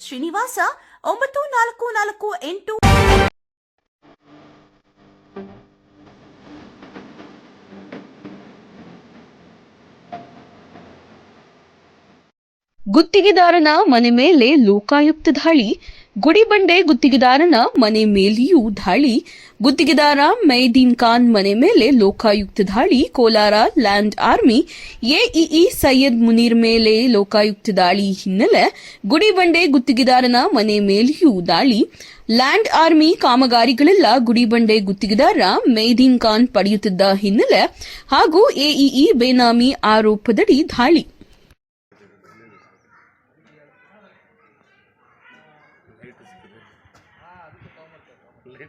ಶ್ರೀನಿವಾಸ ಒಂಬತ್ತು ನಾಲ್ಕು ನಾಲ್ಕು ಎಂಟು. ಗುತ್ತಿಗೆದಾರನ ಮನೆ ಮೇಲೆ ಲೋಕಾಯುಕ್ತ ದಾಳಿ. ಗುಡಿಬಂಡೆ ಗುತ್ತಿಗೆದಾರನ ಮನೆ ಮೇಲೆಯೂ ದಾಳಿ. ಗುತ್ತಿಗೆದಾರ ಮೈದೀನ್ ಖಾನ್ ಮನೆ ಮೇಲೆ ಲೋಕಾಯುಕ್ತ ದಾಳಿ. Kolar land army AEE Syed Muneer ಮೇಲೆ ಲೋಕಾಯುಕ್ತ ದಾಳಿ ಹಿನ್ನೆಲೆ ಗುಡಿಬಂಡೆ ಗುತ್ತಿಗೆದಾರನ ಮನೆ ಮೇಲೆಯೂ ದಾಳಿ. ಲ್ಯಾಂಡ್ ಆರ್ಮಿ ಕಾಮಗಾರಿಗಳೆಲ್ಲ ಗುಡಿಬಂಡೆ ಗುತ್ತಿಗೆದಾರ ಮೈದೀನ್ ಖಾನ್ ಪಡೆಯುತ್ತಿದ್ದ ಹಿನ್ನೆಲೆ ಹಾಗೂ ಎಇಇ ಬೇನಾಮಿ ಆರೋಪದಡಿ ದಾಳಿ. ಲೇಟ್ ಸಿಕ್ಕಿದೆ. ಲೇಟ್